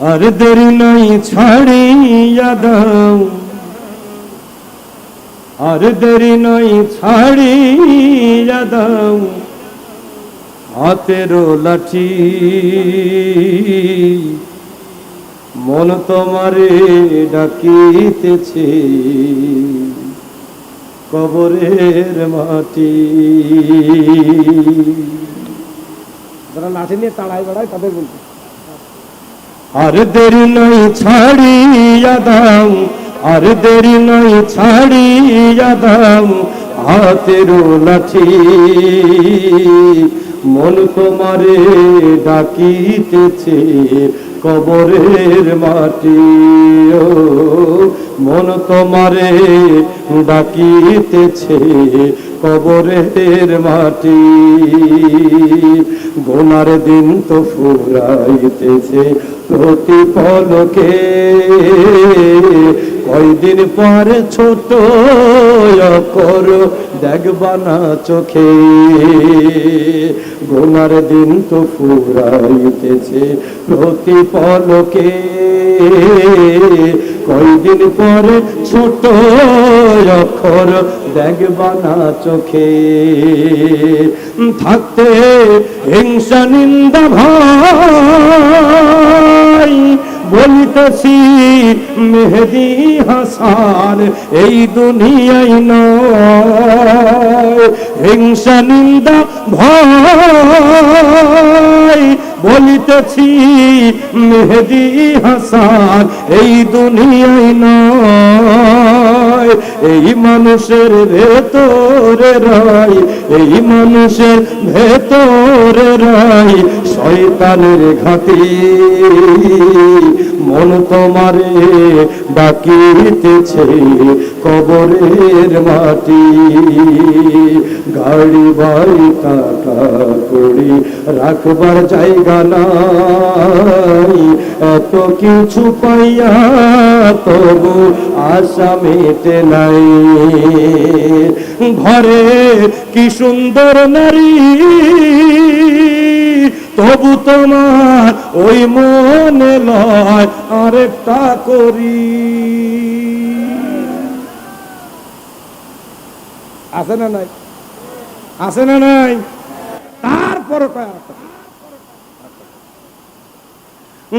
আর দেরি নাই ছাড়িয়া দাও। আর দেরি নাই ছাড়িয়া দাও। হাতের লাঠি মন তোমারে ডাকিতেছে। কবরের মাটি যারা লাঠি নিয়ে তাড়াই বেড়ায় তাদের বলতে আর দেরি নাই ছাড়িয়া দাও, আর দেরি নাই ছাড়িয়া দাও হাতের লাঠি মন তোমারে ডাকিতেছে কবরের মাটি, ও মন তোমারে ডাকিতেছে কবরের মাটি। গোনার দিন তো ফুরাইতেছে প্রতি পলকে কয়দিন পরে ছোট কর দেখবা না চোখে। গোনার দিন তো ফুরাইতেছে প্রতি পলকে কয়দিন পরে ছোট অক্ষর দেখবা না চোখে। থাকতে হিংসা নিন্দা ভাই, বলিতেছি, মেহেদি হাসান, এই দুনিয়াই নয়। হিংসা, নিন্দা, ভয় বলিতেছি, মেহেদি হাসান, এই দুনিয়ায় নয়। এই মানুষের ভেতরে রাই এই মানুষের ভেতরে রাই শয়তানের ঘাতি মন তোমারে ডাকিতেছে কবরের মাটি। গাড়ি বাড়ি টাকা করি রাখবার জায়গা নাই। এত কিছু পাইয়া তবু আশা মেটে নাই। ঘরে কি সুন্দর নারী তবু তোমার ওই মনে লয় আরেকটা করি। আছে না নাই? আছে না নাই? তারপর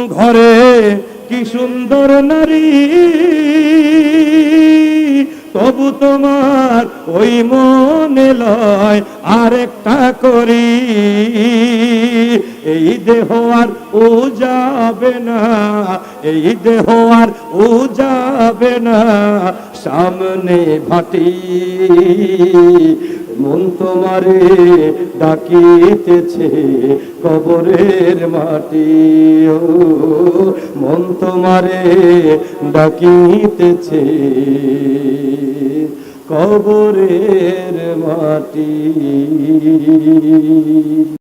ঘরে কি সুন্দর নারী, তবু তোমার ওই মনে লয় আরেকটা করি। এই দেহ আর ও যাবে না, এই দেহ আর ও যাবে না, সামনে ভাটি। মন তোমারে ডাকিতেছে কবরের মাটি। ও, মন তোমারে ডাকিতেছে কবরের মাটি।